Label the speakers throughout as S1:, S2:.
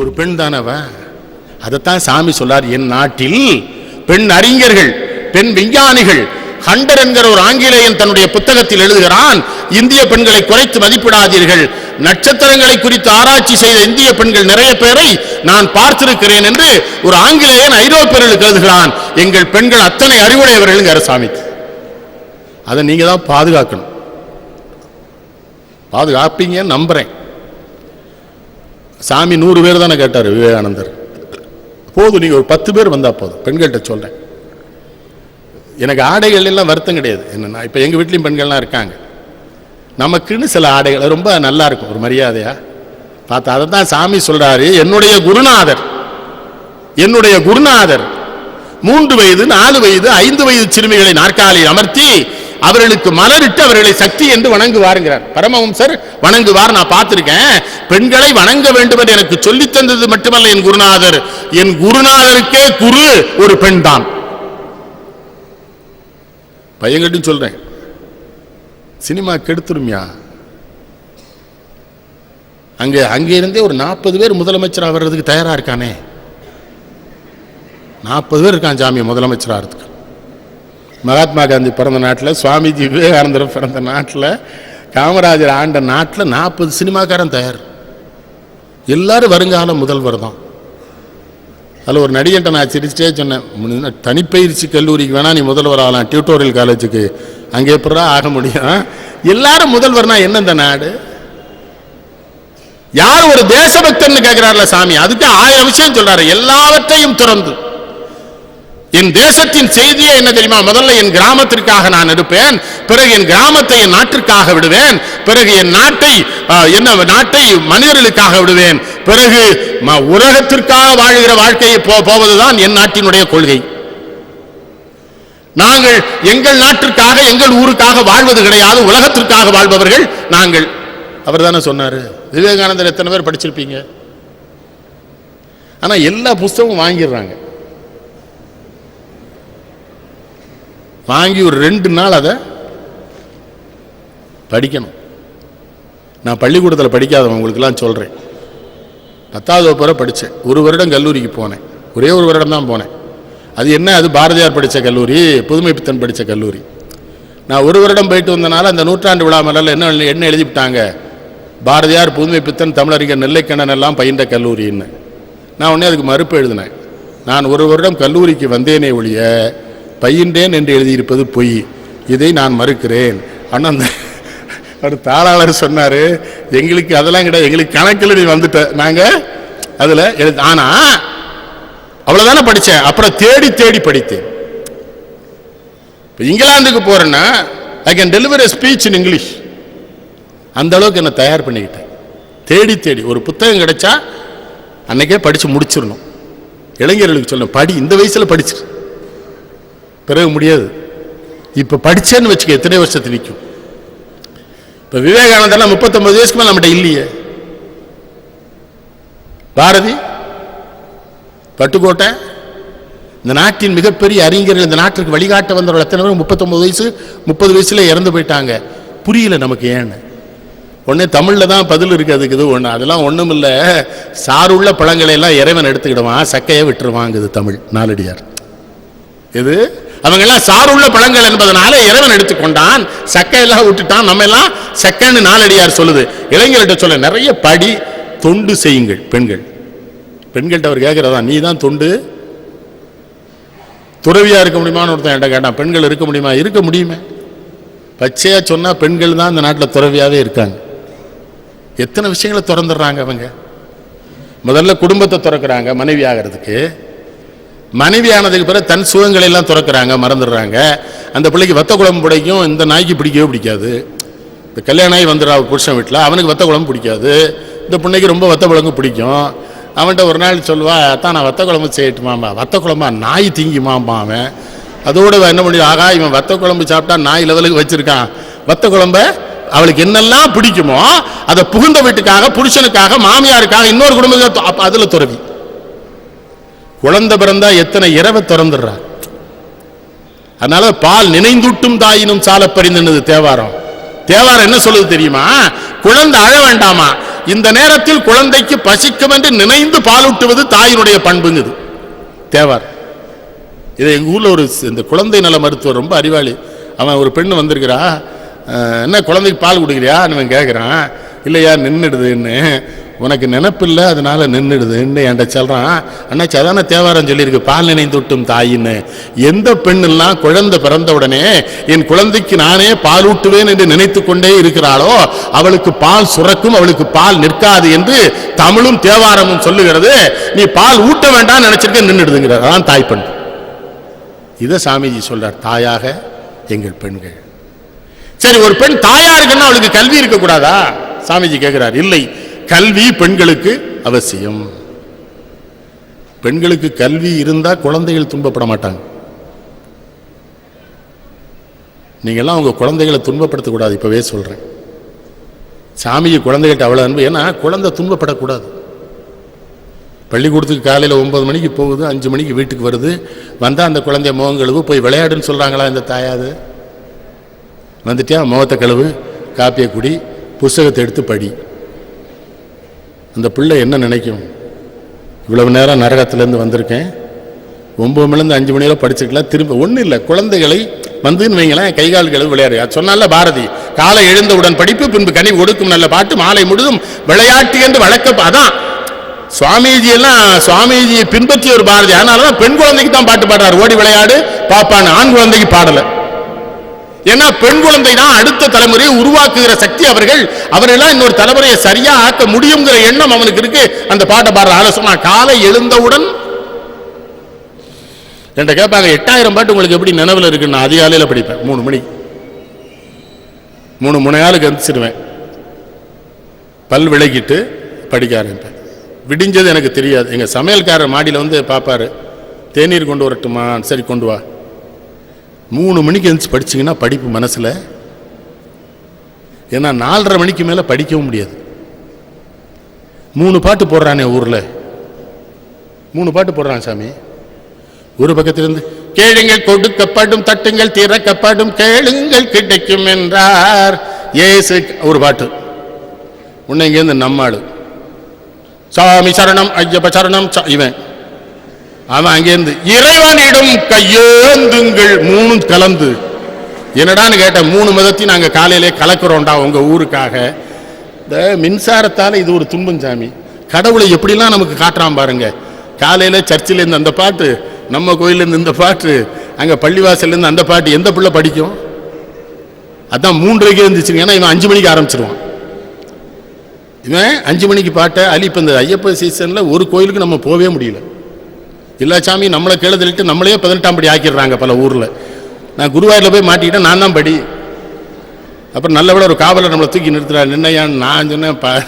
S1: ஒரு பெண் தானவ? அதைத்தான் சாமி சொல்லார் என் நாட்டில் பெண் அறிஞர்கள் பெண் விஞ்ஞானிகள் ஹண்டர் என்கிற ஒரு ஆங்கிலேயன் தன்னுடைய புத்தகத்தில் எழுதுகிறான் இந்திய பெண்களை குறைத்து மதிப்பிடாதீர்கள். நட்சத்திரங்களை குறித்து ஆராய்ச்சி செய்த இந்திய பெண்கள் நிறைய பேரை நான் பார்த்திருக்கிறேன் என்று ஒரு ஆங்கிலேயன் ஐரோப்பியர்களுக்கு எழுதுகிறான். எங்கள் பெண்கள் அத்தனை அறிவுடையவர்கள் சாமி அதை நீங்க தான் பாதுகாக்கணும். பாதுகாப்பீங்க நம்புறேன். சாமி நூறு பேர் தானே கேட்டார் விவேகானந்தர். போதும் நீங்கள் ஒரு பத்து பேர் வந்தா போதும். பெண்கள்கிட்ட சொல்றேன். எனக்கு ஆடைகள் எல்லாம் வருத்தம் கிடையாது. என்னென்னா இப்போ எங்கள் வீட்லேயும் பெண்கள்லாம் இருக்காங்க. நமக்குன்னு சில ஆடைகள் ரொம்ப நல்லா இருக்கும் ஒரு மரியாதையா. பார்த்தா அதை தான் சாமி சொல்றாரு என்னுடைய குருநாதர் என்னுடைய குருநாதர் மூன்று வயது நாலு வயது ஐந்து வயது சிறுமிகளை நாற்காலியில் அமர்த்தி அவர்களுக்கு மலரிட்டு அவர்களை சக்தி என்று வணங்குவாருங்கிறார். பரமவம்சர் வணங்குவார் நான் பார்த்திருக்கேன். பெண்களை வணங்க வேண்டும் என்று எனக்கு சொல்லித் தந்தது மட்டுமல்ல என் குருநாதர். என் குருநாதருக்கே குரு ஒரு பெண் தான் பையன்கிட்டும் சொல்றேன். சினிமா கெடுத்துருமியா? அங்கே அங்கே இருந்தே ஒரு நாற்பது பேர் முதலமைச்சர் வர்றதுக்கு தயாரா இருக்கானே. நாற்பது பேர் இருக்கான் ஜாமிய முதலமைச்சர் ஆகிறதுக்கு. மகாத்மா காந்தி பிறந்த நாட்டில் சுவாமிஜி விவேகானந்தர் பிறந்த நாட்டில் காமராஜர் ஆண்ட நாட்டில் நாற்பது சினிமாக்காரன் தயார். எல்லாரும் வருங்கால முதல்வர் தான். அதில் ஒரு நடிகன்ட்ட நான் சிரிச்சிட்டே சொன்னேன் தனிப்பயிற்சி கல்லூரிக்கு வேணால் நீ முதல்வர் ஆகலாம் டியூட்டோரியல் காலேஜுக்கு அங்கே எப்படா ஆக முடியும் எல்லாரும் முதல்வர்னா என்ன இந்த நாடு? யார் ஒரு தேசபக்தன் கேட்கிறார்ல சாமி? அதுக்கு ஆயிரம் விஷயம் சொல்றாரு எல்லாவற்றையும் திறந்து. என் தேசத்தின் செய்தியே என்ன தெரியுமா? முதல்ல என் கிராமத்திற்காக நான் இருப்பேன் பிறகு என் கிராமத்தை என் நாட்டிற்காக விடுவேன் பிறகு என் நாட்டை என்ன நாட்டை மனிதர்களுக்காக விடுவேன் பிறகு உலகத்திற்காக வாழ்கிற வாழ்க்கையை போ- போவதுதான் என் நாட்டினுடைய கொள்கை. நாங்கள் எங்கள் நாட்டிற்காக எங்கள் ஊருக்காக வாழ்வது கிடையாது உலகத்திற்காக வாழ்பவர்கள் நாங்கள். அவர் தானே சொன்னார் விவேகானந்தர் எத்தனை பேர் படிச்சிருப்பீங்க? ஆனால் எல்லா புஸ்தகமும் வாங்கிடுறாங்க. வாங்கி ஒரு ரெண்டு நாள் அதை படிக்கணும். நான் பள்ளிக்கூடத்தில் படிக்காதவன் உங்களுக்கெல்லாம் சொல்கிறேன் பத்தாவது வகுப்பு படித்தேன். ஒரு வருடம் கல்லூரிக்கு போனேன். ஒரே ஒரு வருடம் தான் போனேன். அது என்ன? அது பாரதியார் படித்த கல்லூரி புதுமை பித்தன் படித்த கல்லூரி. நான் ஒரு வருடம் போயிட்டு வந்தனால அந்த நூற்றாண்டு விழா மலரில் என்ன என்ன எழுதிவிட்டாங்க? பாரதியார் புதுமை பித்தன் தமிழறிஞர் நெல்லைக்கண்ணன் எல்லாம் பயின்ற கல்லூரின்னு. நான் உடனே அதுக்கு மறுப்பு எழுதினேன். நான் ஒரு வருடம் கல்லூரிக்கு வந்தேனே ஒழிய பயின்றேன் என்று எழுதியிருப்பது பொய். இதை நான் மறுக்கிறேன். ஆனால் அந்த ஒரு தாளாளர் சொன்னார் எங்களுக்கு அதெல்லாம் கிடையாது எங்களுக்கு கணக்கில் நீ வந்துட்ட. நாங்கள் அதில் எழு ஆனால் அவ்வளோதானே படித்தேன் அப்புறம் தேடி தேடி படித்தேன். இப்போ இங்கிலாந்துக்கு போகிறேன்னா I can deliver speech in English அந்த அளவுக்கு என்னை தயார் பண்ணிக்கிட்டேன். தேடி தேடி. ஒரு புத்தகம் கிடைச்சா அன்னைக்கே படித்து முடிச்சிடணும். இளைஞர்களுக்கு சொல்லணும். படி இந்த வயசில் படிச்சிரு. பிறகு முடியாது. இப்போ படிச்சேன்னு வச்சுக்க எத்தனை வருஷத்து நிற்கும் இப்போ விவேகானந்தெல்லாம் முப்பத்தொன்பது வயசுக்கு மேலே நம்மகிட்ட இல்லையே. பாரதி பட்டுக்கோட்டை இந்த நாட்டின் மிகப்பெரிய அறிஞர்கள் இந்த நாட்டிற்கு வழிகாட்ட வந்தவர்கள் எத்தனை பேரும் முப்பத்தொம்பது வயசு முப்பது வயசுல இறந்து போயிட்டாங்க. புரியல நமக்கு ஏன்னு. உடனே தமிழில் தான் பதில் இருக்குது அதுக்கு இது ஒன்று அதெல்லாம் ஒன்றும் இல்லை. சாருள்ள பழங்களை எல்லாம் இறைவன் எடுத்துக்கிடுவான். சக்கையை விட்டுருவாங்குது தமிழ் நாலடியார். இது அவங்க எல்லாம் சாருள்ள பழங்கள் என்பதனால இறைவன் எடுத்துக்கொண்டான் சக்கையெல்லாம் விட்டுட்டான். நம்ம எல்லாம் செக்கன்னு நாளடியார் சொல்லுது. இளைஞர்கிட்ட சொல்ல நிறைய படி தொண்டு செய்யுங்கள் பெண்கள். பெண்கள்கிட்ட அவர் கேட்கிறதா நீ தான் தொண்டு? துறவியா இருக்க முடியுமான்னு ஒருத்தன் என்கிட்ட கேட்டான். பெண்கள் இருக்க முடியுமா? இருக்க முடியுமே. பச்சையா சொன்னா பெண்கள் தான் இந்த நாட்டில் துறவியாவே இருக்காங்க. எத்தனை விஷயங்களை திறந்துடுறாங்க அவங்க? முதல்ல குடும்பத்தை திறக்கிறாங்க மனைவி ஆகிறதுக்கு. மனைவி ஆனதுக்கு பிறகு தன் சுகங்களை எல்லாம் துறக்கிறாங்க மறந்துடுறாங்க. அந்த பிள்ளைக்கு வத்த குழம்பு பிடிக்கும் இந்த நாய்க்கு பிடிக்கவே பிடிக்காது. இந்த கல்யாணம் ஆகி வந்துடுறா புருஷன் வீட்டில் அவனுக்கு வத்த குழம்பு பிடிக்காது. இந்த பிள்ளைக்கு ரொம்ப வத்த குழம்பு பிடிக்கும். அவன்கிட்ட ஒரு நாள் சொல்லுவா தான் நான் வத்த குழம்பு செய்யட்டுமாம்பா வத்த குழம்பா? நாய் திங்கிமாம்பா அவன். அதோடு என்ன பண்ணி ஆகா இவன் வத்த குழம்பு சாப்பிட்டா நாய் லெவலுக்கு வச்சுருக்கான். வத்த குழம்ப அவளுக்கு என்னெல்லாம் பிடிக்குமோ அதை புகுந்த வீட்டுக்காக புருஷனுக்காக மாமியாருக்காக இன்னொரு குடும்பத்தை அதில் துறவி. குழந்தை பிறந்தா எத்தனை இரவை திறந்துடுறா? அதனால பால் நினைந்தூட்டும் தாயினும் சால பறிந்தது தேவாரம். தேவாரம் என்ன சொல்லுது தெரியுமா? குழந்தை அழ வேண்டாமா? இந்த நேரத்தில் குழந்தைக்கு பசிக்கும் என்று நினைந்து பாலூட்டுவது தாயினுடைய பண்புங்குது. தேவார் இது எங்கள் ஊரில் ஒரு இந்த குழந்தை நல மருத்துவர் ரொம்ப அறிவாளி. அவன் ஒரு பெண்ணு வந்திருக்கிறா. என்ன குழந்தைக்கு பால் கொடுக்குறியான்னு அவன் கேட்குறான் இல்லையா நின்றுடுதுன்னு உனக்கு நினப்பில்லை அதனால நின்றுடுதுன்னு என்கிட்ட சொல்கிறான் அண்ணா சதான தேவாரம் சொல்லியிருக்கு. பால் நினைந்தூட்டும் தாயின்னு. எந்த பெண்ணெல்லாம் குழந்தை பிறந்த உடனே என் குழந்தைக்கு நானே பால் ஊட்டுவேன் என்று நினைத்து கொண்டே இருக்கிறாளோ அவளுக்கு பால் சுரக்கும் அவளுக்கு பால் நிற்காது என்று தமிழும் தேவாரமும் சொல்லுகிறது. நீ பால் ஊட்ட வேண்டாம் நினைச்சிருக்க நின்றுடுதுங்கிறார் அதான் பெண். இதை சாமிஜி சொல்றார் தாயாக எங்கள் பெண்கள். சரி ஒரு பெண் தாயா இருக்குன்னா அவளுக்கு கல்வி இருக்கக்கூடாதா? சாமிஜி கேட்கிறார் இல்லை கல்வி பெண்களுக்கு அவசியம். பெண்களுக்கு கல்வி இருந்தால் குழந்தைகள் துன்பப்பட மாட்டாங்க. நீங்கள்லாம் உங்கள் குழந்தைகளை துன்பப்படுத்தக்கூடாது இப்போவே சொல்கிறேன் சாமிக்கு குழந்தைகிட்ட அவ்வளோ அன்பு ஏன்னா குழந்தை துன்பப்படக்கூடாது. பள்ளிக்கூடத்துக்கு காலையில் ஒம்பது மணிக்கு போகுது அஞ்சு மணிக்கு வீட்டுக்கு வருது. வந்தால் அந்த குழந்தைய முகம் கழுவு போய் விளையாடுன்னு சொல்கிறாங்களா இந்த தாயாது வந்துட்டியா? முகத்தை கழுவு காப்பியை குடி புஸ்தகத்தை எடுத்து படி. அந்த பிள்ளை என்ன நினைக்கும்? இவ்வளவு நேரம் நரகத்திலேருந்து வந்திருக்கேன். ஒம்பது மணிலேருந்து அஞ்சு மணியில் படிச்சுக்கலாம் திரும்ப ஒன்றும் இல்லை. குழந்தைகளை வந்துன்னு வைங்களேன் கை கழுவு விளையாடு சொன்னால பாரதி காலை எழுந்தவுடன் படிப்பு பின்பு கனி கொடுக்கும் நல்ல பாட்டு மாலை முழுதும் விளையாட்டு என்று வழக்க அதான். சுவாமிஜி எல்லாம் சுவாமிஜியை பின்பற்றிய ஒரு பாரதி. அதனால தான் பெண் குழந்தைக்கு தான் பாட்டு பாடுறாரு. ஓடி விளையாடு பாப்பான்னு ஆண் குழந்தைக்கு பாடலை. ஏன்னா பெண் குழந்தை தான் அடுத்த தலைமுறையை உருவாக்குகிற சக்தி அவர்கள். அவரெல்லாம் இன்னொரு தலைமுறையை சரியா ஆக்க முடியுங்கிற எண்ணம் அவனுக்கு இருக்கு. அந்த பாட்டை பாடுற ஆலோசனை காலை எழுந்தவுடன். என்கிட்ட கேட்பாங்க எட்டாயிரம் பாட்டு உங்களுக்கு எப்படி நினைவில் இருக்குன்னு? நான் அதிகாலையில் படிப்பேன். மூணு மணி. மூணு மூணு நாளுக்கு எந்திரிச்சிடுவேன் பல் விளக்கிட்டு படிக்க ஆரம்பிப்பேன். விடிஞ்சது எனக்கு தெரியாது. எங்கள் சமையல்காரர் மாடியில் வந்து பார்ப்பாரு தேநீர் கொண்டு வரட்டுமா? சரி கொண்டு வா. மூணு மணிக்கு எழுந்துச்சு படிச்சீங்கன்னா படிப்பு மனசில். ஏன்னா நாலரை மணிக்கு மேலே படிக்கவும் முடியாது. மூணு பாட்டு போடுறானே ஊரில். மூணு பாட்டு போடுறான் சாமி. ஒரு பக்கத்திலிருந்து கேளுங்கள் கொடுக்கப்படும் தட்டுங்கள் திறக்கப்படும் கேளுங்கள் கிடைக்கும் என்றார். ஏசு ஒரு பாட்டு. உன்னை இங்கேருந்து நம்மாடு சாமி சரணம் ஐயப்ப சரணம் இவன். அவன் அங்கேருந்து இறைவனிடம் கையேந்துங்கள் மூணும் கலந்து. என்னடான்னு கேட்ட மூணு மதத்தையும் நாங்கள் காலையிலே கலக்கிறோண்டா உங்க ஊருக்காக. இந்த மின்சாரத்தால் இது ஒரு துன்பம் சாமி. கடவுளை எப்படிலாம் நமக்கு காட்டுறான் பாருங்க. காலையில் சர்ச்சிலேருந்து அந்த பாட்டு நம்ம கோயிலேருந்து இந்த பாட்டு அங்கே பள்ளிவாசல்லேருந்து அந்த பாட்டு எந்த பிள்ளை படிக்கும்? அதான் மூன்றரைக்கே இருந்துச்சு ஏன்னா இவன் அஞ்சு மணிக்கு ஆரம்பிச்சிருவான். இவன் அஞ்சு மணிக்கு பாட்டை அலி இப்போ இந்த ஐயப்ப சீசனில் ஒரு கோயிலுக்கு நம்ம போகவே முடியல. எல்லா சாமி நம்மளை கீழே தள்ளிட்டு நம்மளையே பதினெட்டாம் படி ஆக்கிடுறாங்க பல ஊரில். நான் குருவாயூரில் போய் மாட்டிக்கிட்டேன் நான் தான் படி. அப்புறம் நல்ல ஒரு காவலர் நம்மளை தூக்கி நிறுத்துறாரு. நின்னையான்னு நான் சொன்னேன் ப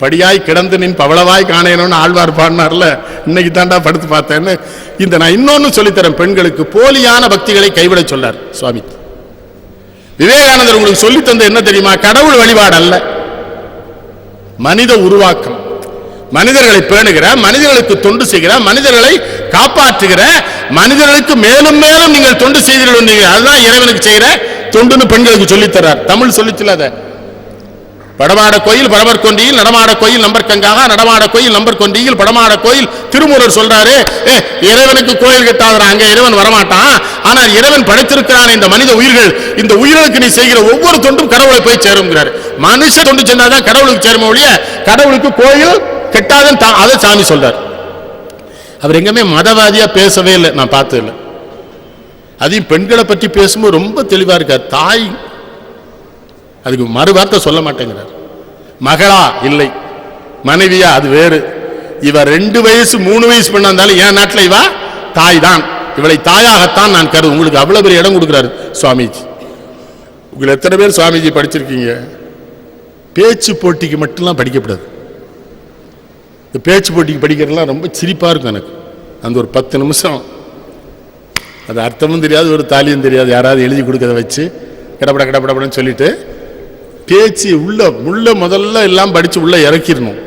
S1: படியாய் கிடந்து நின் பவளவாய் காணேனோன்னு ஆழ்வார் பாடினார்ல. இன்னைக்கு தாண்டா படுத்து பார்த்தேன்னு. இந்த நான் இன்னொன்று சொல்லித்தரேன் பெண்களுக்கு. போலியான பக்திகளை கைவிட சொல்லார் சுவாமி. விவேகானந்தர் உங்களுக்கு சொல்லித் தந்த என்ன தெரியுமா? கடவுள் வழிபாடு அல்ல மனித உருவாக்கம். மனிதர்களை பேணுகிற மனிதர்களுக்கு தொண்டு செய்கிற மனிதர்களை காப்பாற்றுகிற மனிதர்களுக்கு மேலும் மேலும் நீங்கள் தொண்டு செய்தீர்கள் அதுதான் இறைவனுக்கு செய்கிற தொண்டுன்னு பெண்களுக்கு சொல்லித் தர்றார். தமிழ் சொல்லிச்சுல அதை. படமாட கோயில் பரமர் கொண்டியில் நடமாட கோயில் நம்பர் கங்காக நடமாட கோயில் நம்பர் கொண்டியில் படமாட கோயில் திருமூலர் சொல்றாரு. ஏ இறைவனுக்கு கோயில் கட்டாதரா அங்க இறைவன் வரமாட்டான். ஆனால் இறைவன் படைத்திருக்கிறான் இந்த மனித உயிர்கள். இந்த உயிர்களுக்கு நீ செய்கிற ஒவ்வொரு தொண்டும் கடவுளை போய் சேருங்கிறார் மனுஷ தொண்டு சென்றாதான் கடவுளுக்கு சேருமோ ஒழிய கடவுளுக்கு கோயில் கெட்டாதன் அதை சாமி சொல்றார். அவர் எங்கேயுமே மதவாதியா பேசவே இல்லை. நான் பார்த்தது இல்லை அதையும் பெண்களை பற்றி பேசும்போது ரொம்ப தெளிவாக இருக்கார். தாய் அதுக்கு மறுவார்த்தை சொல்ல மாட்டேங்கிறார். மகளா இல்லை. மனைவியா அது வேறு. இவ ரெண்டு வயசு மூணு வயசு பெண்ணா இருந்தாலும் என் நாட்டில் இவா தாய் தான் இவளை தாயாகத்தான் நான் கருது உங்களுக்கு அவ்வளோ பெரிய இடம் கொடுக்குறாரு சுவாமிஜி. உங்களை எத்தனை பேர் சுவாமிஜி படிச்சிருக்கீங்க? பேச்சு போட்டிக்கு மட்டும்லாம் படிக்கப்படாது. இந்த பேச்சு போட்டிக்கு படிக்கிறதுலாம் ரொம்ப சிரிப்பாக இருக்கும் எனக்கு. அந்த ஒரு பத்து நிமிஷம். அது அர்த்தமும் தெரியாது ஒரு தாலியும் தெரியாது. யாராவது எழுதி கொடுக்கறத வச்சு கடப்பட கடப்படப்படன்னு சொல்லிட்டு பேச்சு உள்ள உள்ள முதல்ல எல்லாம் படிச்சு உள்ள இறக்கிடணும்.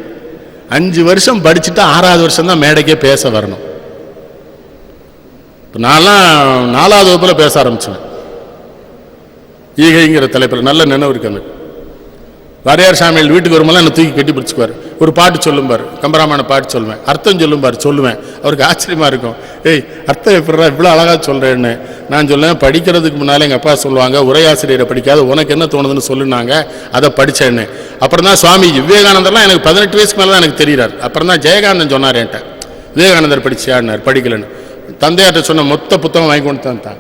S1: அஞ்சு வருஷம் படிச்சுட்டு ஆறாவது வருஷம் தான் மேடைக்கே பேச வரணும். இப்போ நான்லாம் நாலாவது வகுப்பில் பேச ஆரம்பிச்சேன். ஈகைங்கிற தலைப்பில் நல்ல நினைவு இருக்கு எனக்கு. வாரியார் சாமியில் வீட்டுக்கு வரும்போது என்னை தூக்கி கட்டி பிடிச்சிக்குவார். ஒரு பாட்டு சொல்லும்பார். கம்பராமான பாட்டு சொல்லுவேன். அர்த்தம் சொல்லும்பார் சொல்லுவேன். அவருக்கு ஆச்சரியமா இருக்கும். ஏய் அர்த்தம் எப்படிடா இவ்வளோ அழகாக சொல்கிறேன்னு நான் சொல்லுவேன் படிக்கிறதுக்கு முன்னாலே எங்கள் அப்பா சொல்லுவாங்க உரையாசிரியரை படிக்காத உனக்கு என்ன தோணுதுன்னு சொல்லுனாங்க அதை படித்தேன்னு அப்புறம் தான் சுவாமி விவேகானந்தர்லாம் எனக்கு பதினெட்டு வயசுக்கு மேலே தான் எனக்கு தெரிகிறார். அப்புறம் தான் ஜெயகானந்தன் சொன்னார் என்கிட்ட. விவேகானந்தர் படிச்சியான்னார் படிக்கலன்னு. தந்தையார்ட்ட சொன்ன மொத்த புத்தகம் வாங்கி கொண்டு தான்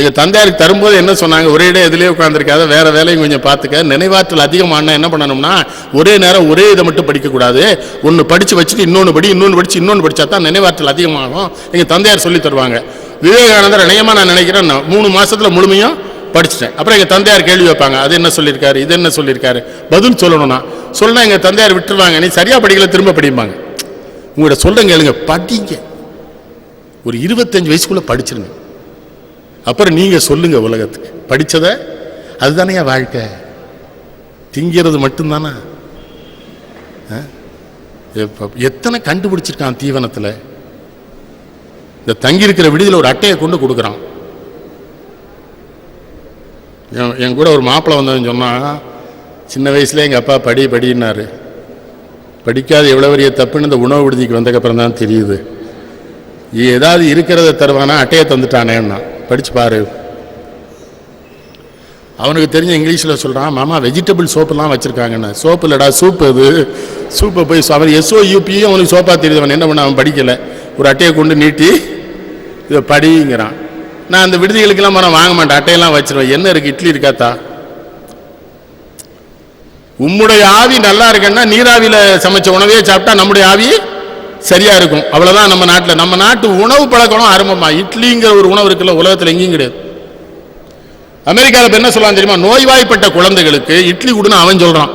S1: எங்கள் தந்தையாருக்கு தரும்போது என்ன சொன்னாங்க? ஒரே இடம் எதுலேயே உட்காந்துருக்காத வேற வேலையும் கொஞ்சம் பார்த்துக்க. நினைவாற்றல் அதிகமான என்ன பண்ணணும்னா ஒரே நேரம் ஒரே இதை மட்டும் படிக்கக்கூடாது. ஒன்று படித்து வச்சுட்டு இன்னொன்று படி இன்னொன்று படித்து இன்னொன்று படித்தா தான் நினைவாற்றல் அதிகமாகும். எங்கள் தந்தையார் சொல்லி தருவாங்க. விவேகானந்தர் இணையமாக நான் நினைக்கிறேன் நான் மூணு மாதத்தில் முழுமையும் படிச்சிட்டேன். அப்புறம் எங்கள் தந்தையார் கேள்வி வைப்பாங்க அது என்ன சொல்லியிருக்காரு? இது என்ன சொல்லியிருக்காரு? பதில் சொல்லணும்னா சொன்னா எங்கள் தந்தையார் விட்டுருவாங்க. நீ சரியாக படிக்கல திரும்ப படிப்பாங்க உங்கள்கிட்ட சொல்றேன் கேளுங்க படிங்க. ஒரு இருபத்தஞ்சு வயசுக்குள்ளே படிச்சிருங்க. அப்புறம் நீங்கள் சொல்லுங்க உலகத்துக்கு. படிச்சத? அதுதானே என் வாழ்க்கை. திங்கிறது மட்டும்தானா? ஆ? எத்தனை கண்டுபிடிச்சிருக்கான் தீவனத்தில்? இந்த தங்கியிருக்கிற விடுதியில் ஒரு அட்டையை கொண்டு கொடுக்குறான். என் என் கூட ஒரு மாப்பிள்ளை வந்தவன் சொன்னான் சின்ன வயசுல எங்கள் அப்பா படி படின்னாரு. படிக்காத எவ்வளோ பெரிய தப்புன்னு இந்த உணவு விடுதிக்கு வந்ததுக்கப்புறம் தான் தெரியுது ஏதாவது இருக்கிறத தருவானா அட்டையை தந்துட்டானேன்னா? படித்து பாரு. அவனுக்கு தெரிஞ்ச இங்கிலீஷில் சொல்கிறான் மாமா வெஜிடபிள் சோப்புலாம் வச்சுருக்காங்கன்னு. சோப்பு இல்லைடா சூப் அது. சூப்பை போய் சோ- அவன் எஸ்ஓ யூபியும் அவனுக்கு சோப்பாக தெரியுது. அவன் என்ன பண்ண அவன் படிக்கலை. ஒரு அட்டையை கொண்டு நீட்டி இதை படிங்கிறான். நான் அந்த விடுதிகளுக்கெல்லாம் மரம் வாங்க மாட்டேன். அட்டையெல்லாம் வச்சிருவேன். என்ன இருக்குது இட்லி இருக்காத்தா உம்முடைய ஆவி நல்லா இருக்குன்னா நீராவியில் சமைச்ச உணவையே சாப்பிட்டா நம்முடைய ஆவி சரியாக இருக்கும். அவ்வளோதான் நம்ம நாட்டில். நம்ம நாட்டு உணவு பழக்கம் ஆரம்பமாக இட்லிங்கிற ஒரு உணவு இருக்குல்ல உலகத்தில் எங்கேயும் கிடையாது. அமெரிக்காவில் இப்போ என்ன சொல்லலாம் தெரியுமா? நோய்வாய்ப்பட்ட குழந்தைகளுக்கு இட்லி கொடுன்னு அவன் சொல்கிறான்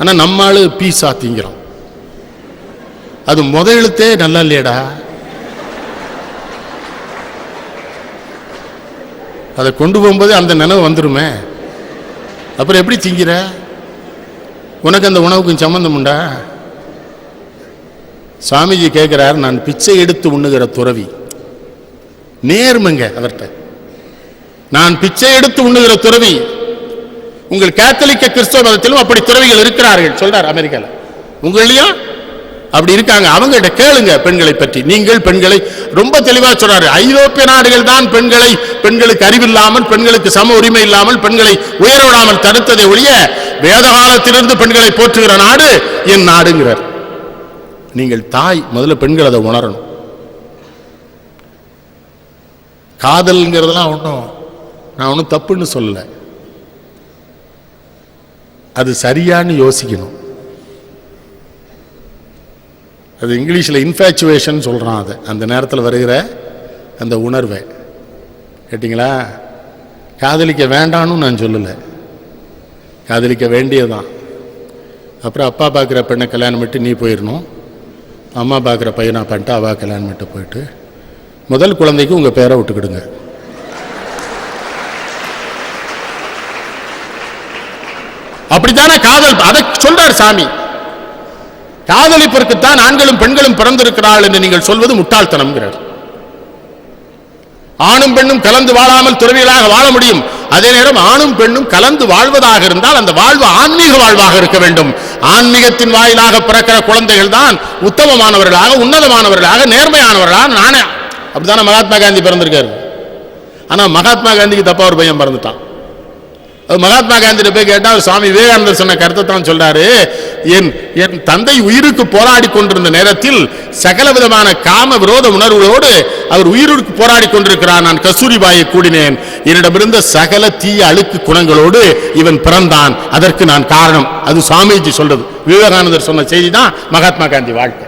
S1: ஆனால் நம்ம பீஸா திங்கிறான். அது முத எழுத்தே நல்லா இல்லையடா. அதை கொண்டு போகும்போது அந்த நினைவு வந்துடுமே அப்புறம் எப்படி திங்கிற? உனக்கு அந்த உணவுக்கும் சம்மந்தம் உண்டா? சுவாமிஜி கேட்கிறார் நான் பிச்சை எடுத்து உண்ணுகிற துறவி. நேர்மைங்க அவர்கிட்ட நான் பிச்சை எடுத்து உண்ணுகிற துறவி. உங்கள் கேத்தலிக்க கிறிஸ்தவ மதத்திலும் அப்படி துறவிகள் இருக்கிறார்கள் சொல்றார் அமெரிக்கால. உங்களையும் அப்படி இருக்காங்க. அவங்ககிட்ட கேளுங்க பெண்களை பற்றி. நீங்கள் பெண்களை ரொம்ப தெளிவாக சொல்றாரு. ஐரோப்பிய நாடுகள் தான் பெண்களை பெண்களுக்கு அறிவில்லாமல் பெண்களுக்கு சம உரிமை இல்லாமல் பெண்களை உயர விடாமல் தடுத்ததை ஒழிய வேத காலத்திலிருந்து பெண்களை போற்றுகிற நாடு என் நாடுங்கிறார். நீங்கள் தாய் முதல்ல பெண்கள் அதை உணரணும். காதல்ங்கிறதெல்லாம் ஒன்றும் நான் ஒன்றும் தப்புன்னு சொல்லலை. அது சரியான்னு யோசிக்கணும். அது இங்கிலீஷில் இன்ஃபேச்சுவேஷன் சொல்கிறான் அதை. அந்த நேரத்தில் வருகிற அந்த உணர்வை. கேட்டிங்களா? காதலிக்க வேண்டான்னு நான் சொல்லலை. காதலிக்க வேண்டியதுதான். அப்புறம் அப்பா பார்க்குற பெண்ணை கல்யாணம் பண்ணிட்டு நீ போயிடணும். அம்மா பார்க்குற பையனை பண்ணிட்டு அவா கல்யாணம் பண்ணிட்டு போயிட்டு முதல் குழந்தைக்கு உங்கள் பேரை விட்டுக்கிடுங்க. அப்படித்தானே காதல் அதை சொல்றார் சாமி. காதலிப்பிற்குத்தான் ஆண்களும் பெண்களும் பிறந்திருக்கிறாள் என்று நீங்கள் சொல்வது முட்டாள்தனம்ங்கிறார். ஆணும் பெண்ணும் கலந்து வாழாமல் துறவிகளாக வாழ முடியும். அதே நேரம் ஆணும் பெண்ணும் கலந்து வாழ்வதாக இருந்தால் அந்த வாழ்வு ஆன்மீக வாழ்வாக இருக்க வேண்டும். ஆன்மீகத்தின் வாயிலாக பிறக்கிற குழந்தைகள் தான் உத்தமமானவர்களாக உன்னதமானவர்களாக நேர்மையானவர்களாக நானே. அப்படித்தானே மகாத்மா காந்தி பிறந்திருக்காரு. ஆனால் மகாத்மா காந்திக்கு தப்பா ஒரு பையன் பிறந்துட்டான். மகாத்மா காந்திட்ட போய் கேட்டால் அவர் சுவாமி விவேகானந்தர் சொன்ன கருத்தை தான் சொல்றாரு. என் என் தந்தை உயிருக்கு போராடி கொண்டிருந்த நேரத்தில் சகல விதமான காம விரோத உணர்வுகளோடு அவர் உயிருக்கு போராடி கொண்டிருக்கிறார். நான் கஸ்தூரிபாயை கூடினேன். என்னிடமிருந்த சகல தீய அழுக்கு குணங்களோடு இவன் பிறந்தான். அதற்கு நான் காரணம். அது சுவாமிஜி சொல்றது. விவேகானந்தர் சொன்ன செய்தி தான் மகாத்மா காந்தி வாழ்க்கை.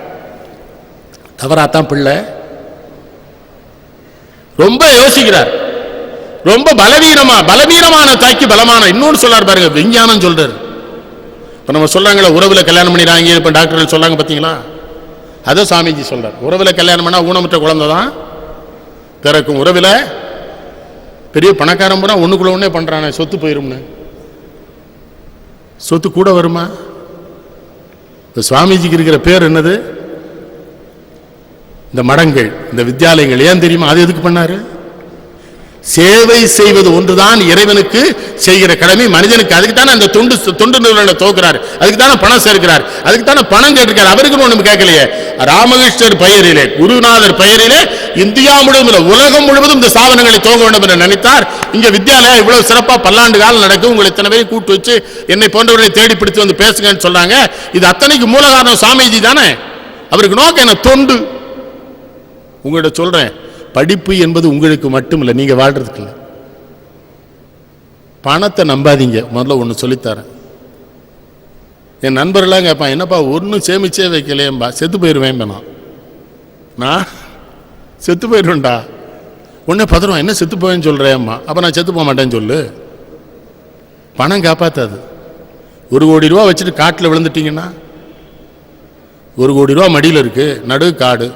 S1: தவறாத்தான் பிள்ளை. ரொம்ப யோசிக்கிறார். ரொம்ப பலவீனமா பலவீனமான தாக்கி பலமான இன்னொன்று சொல்றாரு பாருங்க விஞ்ஞானம் சொல்றாரு. இப்போ நம்ம சொல்றாங்களே உறவுல கல்யாணம் பண்ணிடுறாங்க இப்போ டாக்டர் சொல்றாங்க பார்த்தீங்களா அதை சாமிஜி சொல்றார். உறவுல கல்யாணம் பண்ணால் ஊனமுற்ற குழந்தை தான். பிறக்கும் உறவில் பெரிய பணக்காரன் பூரா ஒன்றுக்குள்ள ஒன்றே பண்ணுறானே சொத்து போயிரும்னு. சொத்து கூட வருமா? இப்போ சுவாமிஜிக்கு இருக்கிற பேர் என்னது? இந்த மடங்கள் இந்த வித்தியாலயங்கள் ஏன் தெரியுமா? அது எதுக்கு பண்ணாரு? சேவை செய்வது ஒன்றுதான் இறைவனுக்கு செய்கிற கடமை. மனிதனுக்கு அதுக்கு தானே அந்த தொண்டு தொண்டு நிறுவனம் தோக்குறாரு அதுக்கு தானே பணம் சேர்க்கிறார். அதுக்கு தானே பணம் கேட்டிருக்காரு. அவருக்கு ஒன்றும் கேட்கலையே. ராமகிருஷ்ணர் பெயரிலே குருநாதர் பெயரிலே இந்தியா முழுவதும் உலகம் முழுவதும் இந்த ஸ்தாபனங்களை துவங்க வேண்டும் என்று நினைத்தார். இங்க வித்யாலயா இவ்வளவு சிறப்பா பல்லாண்டு காலம் நடக்கும். உங்களை இத்தனை பேரை கூட்டு வச்சு என்னை போன்றவர்களை தேடி பிடித்து வந்து பேசுங்கன்னு சொன்னாங்க. இது அத்தனைக்கு மூல காரணம் சாமிஜி தானே? அவருக்கு நோக்கம் என்ன? தொண்டு. உங்கள்கிட்ட சொல்றேன். படிப்பு என்பது உங்களுக்கு மட்டும் இல்லை நீங்கள் வாழ்கிறதுக்கு இல்லை பணத்தை நம்பாதீங்க. முதல்ல ஒன்று சொல்லித்தரேன். என் நண்பர்களாம் கேட்பான் என்னப்பா ஒன்றும் சேமிச்சே வைக்கலையேம்பா. செத்து போயிடுவேன் நான் நான் செத்து போயிடுவேன்டா உடனே பதறுவான் என்ன செத்து போவேன்னு சொல்கிறேம்மா அப்போ நான் செத்து போக மாட்டேன்னு சொல்லு. பணம் காப்பாற்றாது ஒரு கோடி ரூபா வச்சுட்டு காட்டில் விழுந்துட்டீங்கன்னா ஒரு கோடி ரூபா மடியில் இருக்குது நடு காடு.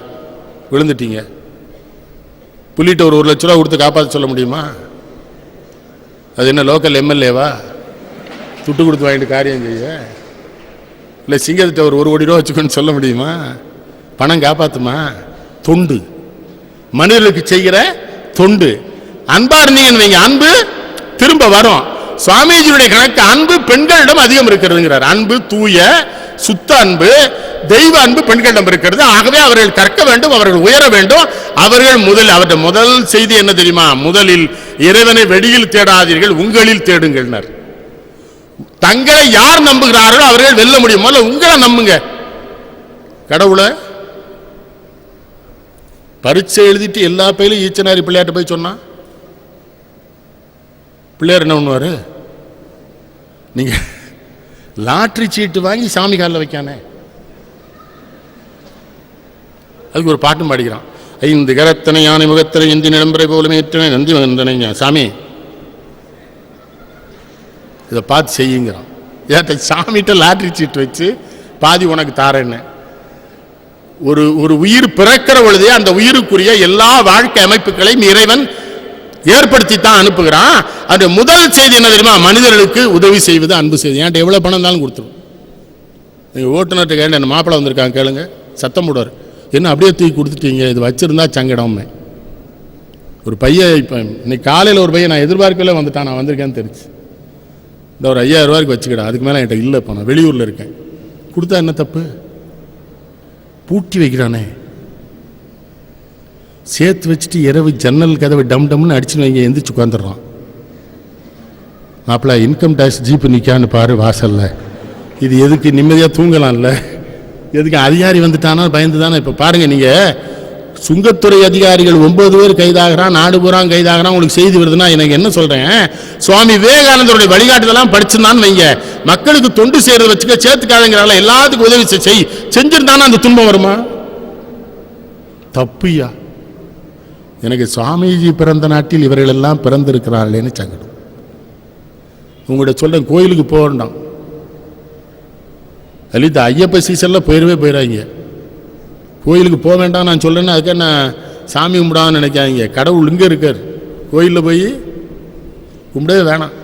S1: விழுந்துட்டீங்க. புள்ளிட்ட ஒரு ஒரு லட்ச ரூபா கொடுத்து காப்பாற்ற சொல்ல முடியுமா? அது என்ன லோக்கல் எம்எல்ஏவா துட்டு கொடுத்து வாங்கிட்டு காரியம் செய்ய? இல்லை சிங்கத்திட்ட ஒரு ஒரு கோடி ரூபா வச்சுக்கோன்னு சொல்ல முடியுமா? பணம் காப்பாற்றுமா தொண்டு. மனிதர்களுக்கு செய்கிற தொண்டு. அன்பா இருந்தீங்கன்னு வைங்க. அன்பு திரும்ப வரும். சுவாமிஜியுடைய கணக்கு அன்பு பெண்களிடம் அதிகம் இருக்கிறதுங்கிறார். அன்பு தூய சுத்த அன்பு தெய்வ அன்பு பெண்களிடம் இருக்கிறது. ஆகவே அவர்கள் கற்க வேண்டும் அவர்கள் உயர வேண்டும். அவர்கள் முதல் அவருடைய முதல் செய்தி என்ன தெரியுமா? முதலில் இறைவனை வெளியில் தேடாதீர்கள் உங்களில் தேடுங்கள்னர். தங்களை யார் நம்புகிறாரோ அவர்கள் வெல்ல முடியும். முதல்ல உங்களை நம்புங்க. கடவுளை. பரீட்சை எழுதிட்டு எல்லா பேரும் ஈச்சனாரி பிள்ளையாட்ட போய் சொன்னா பிள்ளையார் என்ன பண்ணுவார்? நீங்க லாட்ரி சீட்டு வாங்கி சாமி காலில் வைக்கானே அதுக்கு ஒரு பாட்டும் பாடிக்கிறான். ஐந்து கரத்தனை யானை முகத்தனை இந்தி நிலம்பரை போலுமே ஏற்றனை நந்தி வந்தனை சாமி. இதை பார்த்து செய்யுங்கிறான். ஏட்ட சாமிகிட்ட லாட்ரி சீட்டு வச்சு பாதி உனக்கு தாரேன்னு. ஒரு ஒரு உயிர் பிறக்கிற பொழுதே அந்த உயிருக்குரிய எல்லா வாழ்க்கை அமைப்புகளையும் இறைவன் ஏற்படுத்தி தான் அனுப்புகிறான். அது முதல் செய்தி என்ன தெரியுமா? மனிதர்களுக்கு உதவி செய்வது அன்பு செய்தி ஏன்ட்ட எவ்வளோ பணம் இருந்தாலும் கொடுத்துரும். நீங்கள் ஓட்டுநர்கிட்ட கேட்ட என்ன மாப்பிள்ளை வந்திருக்காங்க கேளுங்க. சத்தம் போடுவார். என்ன அப்படியே தூக்கி கொடுத்துட்டீங்க? இது வச்சுருந்தா சங்கடமே ஒரு பையன் இப்போ இன்னைக்கு காலையில் ஒரு பையன் நான் எதிர்பார்க்கவே வந்துட்டான். நான் வந்திருக்கேன்னு தெரிஞ்சு. இந்த ஒரு ஐயாயிரம் ரூபாய்க்கு வச்சுக்கிடா. அதுக்கு மேலே என்கிட்ட இல்லை இப்போ நான் வெளியூரில் இருக்கேன். கொடுத்தா என்ன தப்பு? பூட்டி வைக்கிறானே. சேர்த்து வச்சுட்டு இரவு ஜன்னல் கதவை டம் டம்னு அடிச்சுன்னு வைங்க எந்திரிச்சு உட்காந்துடுறான் மாப்பிள்ள இன்கம் டேக்ஸ் ஜீப்பு நிற்கான்னு பாரு வாசல்ல. இது எதுக்கு நிம்மதியாக தூங்கலாம்ல? எதுக்கு அதிகாரி வந்துட்டானா? பயந்து தானே இப்போ. பாருங்கள் நீங்கள் சுங்கத்துறை அதிகாரிகள் ஒன்பது பேர் கைதாகிறான் நாடு பூரா கைதாகிறான் உங்களுக்கு செய்தி வருதுன்னா எனக்கு என்ன சொல்கிறேன் சுவாமி விவேகானந்தருடைய வழிகாட்டுதெல்லாம் படிச்சிருந்தான்னு வைங்க. மக்களுக்கு தொண்டு செய்கிறத வச்சுக்க சேர்த்துக்காதங்கிறால எல்லாத்துக்கும் உதவி செய். செய் செஞ்சிருந்தானா அந்த துன்பம் வருமா? தப்புயா எனக்கு சுவாமிஜி பிறந்த நாட்டில் இவர்கள் எல்லாம் பிறந்திருக்கிறார்களேன்னு சங்கடம். உங்கள்கிட்ட சொல்ல கோயிலுக்கு போக வேண்டாம் லலிதா ஐயப்ப சீசனில் போயிடவே போயிடாங்க கோயிலுக்கு போக வேண்டாம் நான் சொல்றேன்னா அதுக்காக நான் சாமி கும்பிடான்னு நினைக்காங்க கடவுள் இங்கே இருக்கார். கோயிலில் போய் கும்பிடவே வேணாம்.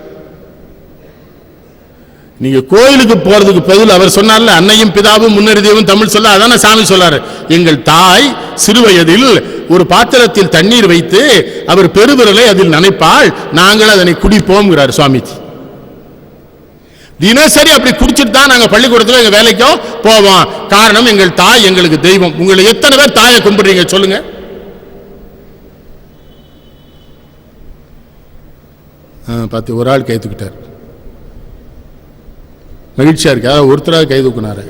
S1: நீங்க கோயிலுக்கு போறதுக்கு பதில் அவர் சொன்னார்ல அன்னையும் பிதாவும் முன்னறிதவும் தமிழ் சொல்ல அதான சாமி சொல்லாரு. எங்கள் தாய் சிறுவயதில் ஒரு பாத்திரத்தில் தண்ணீர் வைத்து அவர் பெருவிரலை அதில் நினைப்பால் நாங்கள் அதனை குடிப்போம்ங்கிறார் சுவாமிஜி. தினசரி அப்படி குடிச்சிட்டு தான் நாங்க பள்ளிக்கூடத்துல எங்க வேலைக்கும் போவோம். காரணம் எங்கள் தாய் எங்களுக்கு தெய்வம். உங்களை எத்தனை பேர் தாயை கும்பிடுறீங்க சொல்லுங்க. பார்த்து ஒரு ஆள் கை தூக்கிட்டார். மகிழ்ச்சியா இருக்கு. அதாவது ஒருத்தராக கை தூக்குனாரு.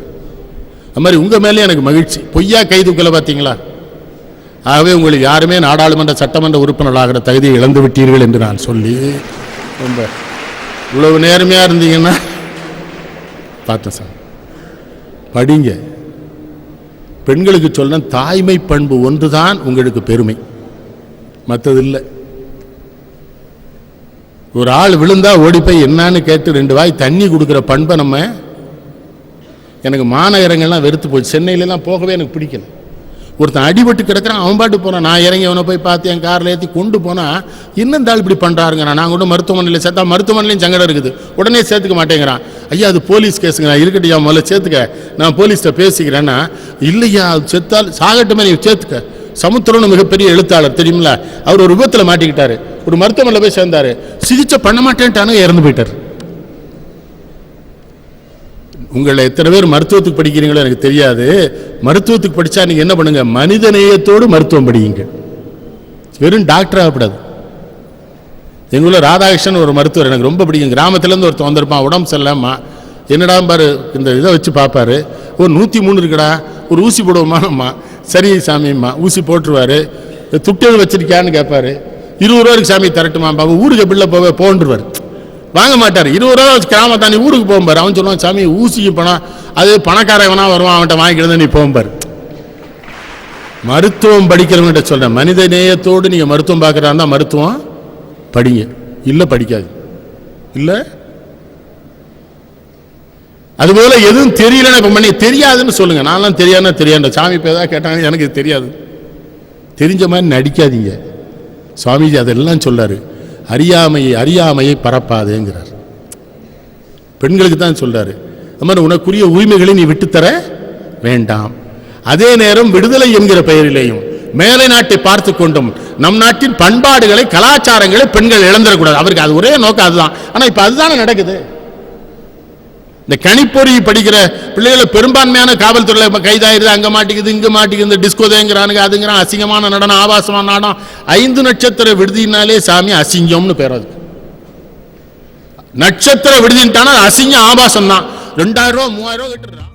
S1: அது மாதிரி உங்க மேலே எனக்கு மகிழ்ச்சி. பொய்யா கை தூக்கல பார்த்தீங்களா? ஆகவே உங்களுக்கு யாருமே நாடாளுமன்ற சட்டமன்ற உறுப்பினர்களாகிற தகுதியை இழந்து விட்டீர்கள் என்று நான் சொல்லி ரொம்ப இவ்வளவு நேர்மையாக இருந்தீங்கன்னா பார்த்தேன் சார். படிங்க. பெண்களுக்கு சொல்ல தாய்மை பண்பு ஒன்று தான் உங்களுக்கு பெருமை. மற்றது இல்லை ஒரு ஆள் விழுந்தா ஓடி போய் என்னன்னு கேட்டு ரெண்டு வாய் தண்ணி கொடுக்குற பண்பை நம்ம எனக்கு மாநகரங்கள்லாம் வெறுத்து போச்சு. சென்னையிலலாம் போகவே எனக்கு பிடிக்கல. ஒருத்தன் அடிபட்டு கிடக்குறான் அவன் பாட்டு போகிறான் நான் இறங்கி அவனை போய் பார்த்து என் காரில் ஏற்றி கொண்டு போனால் இன்னும் தாள் இப்படி பண்ணுறாருங்க நான் கூட மருத்துவமனையில் சேர்த்தா மருத்துவமனையிலையும் சங்கடம் இருக்குது. உடனே சேர்த்துக்க மாட்டேங்கிறான். ஐயா அது போலீஸ் கேஸுங்க. நான் இருக்கட்டும் முதல்ல சேர்த்துக்க. நான் போலீஸ்கிட்ட பேசிக்கிறேன்னா இல்லையா அது செத்தால் சாகட்டுமே நீ சேர்த்துக்க. சமுத்திரம்னு மிகப்பெரிய எழுத்தாளர் தெரியுமில அவர் ஒரு விபத்தில் மாட்டிக்கிட்டாரு. ஒரு மருத்துவமனையில் போய் சேர்ந்தார். சிகிச்சை பண்ண மாட்டேன்ட்டானு இறந்து போயிட்டார். உங்களை எத்தனை பேர் மருத்துவத்துக்கு படிக்கிறீங்களோ எனக்கு தெரியாது. மருத்துவத்துக்கு படித்தா நீங்கள் என்ன பண்ணுங்க? மனித நேயத்தோடு மருத்துவம் படியுங்க. வெறும் டாக்டர் ஆகக்கூடாது. எங்கள் ஊரில் ராதாகிருஷ்ணன் ஒரு மருத்துவர் எனக்கு ரொம்ப பிடிக்கும். கிராமத்துலேருந்து ஒருத்தன் வந்திருப்பான். உடம்பு சரியில்லாமா என்னடா பாரு இந்த இதை வச்சு பார்ப்பாரு. ஒரு நூற்றி மூணு இருக்குடா. ஒரு ஊசி போடுவோமாம்மா சரி சாமிம்மா ஊசி போட்டுருவாரு. துட்டு வச்சிருக்கியான்னு கேட்பாரு. இருபது ரூபாய்க்கு சாமி தரட்டுமா பாபு ஊருக்கு பிள்ளை போக போன்றுவார். வாங்க மாட்டார். இருபது ரூபா வச்சு கிராம தாண்டி ஊருக்கு போகும்பார் அவன் சொல்லுவான் சாமி ஊசிக்கு பணம் அது பணக்காரவனா வருவான் அவன்கிட்ட வாங்கிக்கிட்டு நீ போகும்பார் மருத்துவம் படிக்கிறவங்ககிட்ட சொல்கிறேன் மனித நேயத்தோடு நீங்க மருத்துவம் பார்க்குறா இருந்தால் மருத்துவம் படிங்க. இல்லை படிக்காது. இல்லை? அதுபோல் எதுவும் தெரியலன்னா இப்போ பண்ணி தெரியாதுன்னு சொல்லுங்க. நான்லாம் தெரியாதுன்னா தெரியாது சாமி இப்போ ஏதாவது கேட்டாங்க எனக்கு தெரியாது. தெரிஞ்ச மாதிரி நடிக்காதீங்க. சுவாமிஜி அதெல்லாம் சொல்லாரு. அறியாமையை அறியாமையை பரப்பாதேங்கிறார். பெண்களுக்கு தான் சொல்றாரு அது மாதிரி உனக்குரிய உரிமைகளை நீ விட்டுத்தர வேண்டாம். அதே நேரம் விடுதலை என்கிற பெயரிலேயும் மேலை நாட்டை பார்த்து கொண்டும் நம் நாட்டின் பண்பாடுகளை கலாச்சாரங்களை பெண்கள் இழந்துடக்கூடாது. அவருக்கு அது ஒரே நோக்கம் அதுதான். ஆனால் இப்போ அதுதானே நடக்குது? இந்த கணிப்பொறி படிக்கிற பிள்ளைகளை பெரும்பான்மையான காவல்துறையில் கைதாயிருது அங்க மாட்டிக்குது இங்க மாட்டிக்குது டிஸ்கோ தேங்கிறானுங்க அதுங்கிறான் அசிங்கமான நடனம் ஆபாசமான நடனம் ஐந்து நட்சத்திர விடுதினாலே சாமி அசிங்கம்னு பேர் அது நட்சத்திர விடுதின்ட்டானா அசிங்கம் ஆபாசம் தான் ரெண்டாயிரம் ரூபா மூவாயிரம் ரூபா கட்டுறான்